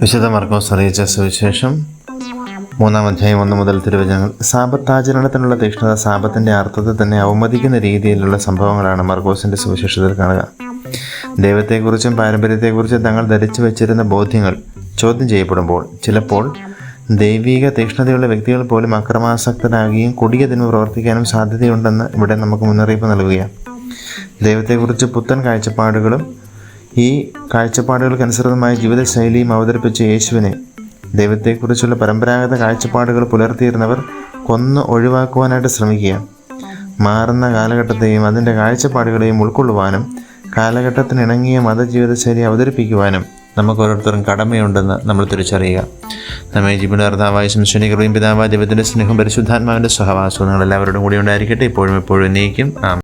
വിശുദ്ധ മാർക്കോസ് അറിയിച്ച സുവിശേഷം. മൂന്നാം അധ്യായം ഒന്ന് മുതൽ തിരുവചനങ്ങൾ. സാപത്താചരണത്തിനുള്ള തീക്ഷ്ണത സാപത്തിന്റെ അർത്ഥത്തെ തന്നെ അവമതിക്കുന്ന രീതിയിലുള്ള സംഭവങ്ങളാണ് മർക്കോസിന്റെ സുവിശേഷത്തിൽ കാണുക. ദൈവത്തെക്കുറിച്ചും പാരമ്പര്യത്തെക്കുറിച്ചും തങ്ങൾ ധരിച്ചു വച്ചിരുന്ന ബോധ്യങ്ങൾ ചോദ്യം ചെയ്യപ്പെടുമ്പോൾ ചിലപ്പോൾ ദൈവിക തീക്ഷ്ണതയുള്ള വ്യക്തികൾ പോലും അക്രമാസക്തരാകുകയും കൊടിയ തിന്മ പ്രവർത്തിക്കാനും സാധ്യതയുണ്ടെന്ന് ഇവിടെ നമുക്ക് മുന്നറിയിപ്പ് നൽകുകയാണ്. ദൈവത്തെക്കുറിച്ച് പുത്തൻ കാഴ്ചപ്പാടുകളും ഈ കാഴ്ചപ്പാടുകൾക്കനുസൃതമായ ജീവിതശൈലിയും അവതരിപ്പിച്ച യേശുവിനെ ദൈവത്തെക്കുറിച്ചുള്ള പരമ്പരാഗത കാഴ്ചപ്പാടുകൾ പുലർത്തിയിരുന്നവർ കൊന്ന് ഒഴിവാക്കുവാനായിട്ട് ശ്രമിക്കുക. മാറുന്ന കാലഘട്ടത്തെയും അതിന്റെ കാഴ്ചപ്പാടുകളെയും ഉൾക്കൊള്ളുവാനും കാലഘട്ടത്തിനിണങ്ങിയ മതജീവിതശൈലി അവതരിപ്പിക്കുവാനും നമുക്ക് ഓരോരുത്തരും കടമയുണ്ടെന്ന് നമ്മൾ തിരിച്ചറിയുക. നമ്മെ ജീവിയുടെ കർത്താവായ ശംശനി കൃപയും പിതാവായ ദൈവത്തിന്റെ സ്നേഹം പരിശുദ്ധാത്മാവിന്റെ സഹവാസവും നിങ്ങൾ എല്ലാവരോടും കൂടി ഉണ്ടായിരിക്കട്ടെ ഇപ്പോഴും എപ്പോഴും നീക്കും ആമേൻ.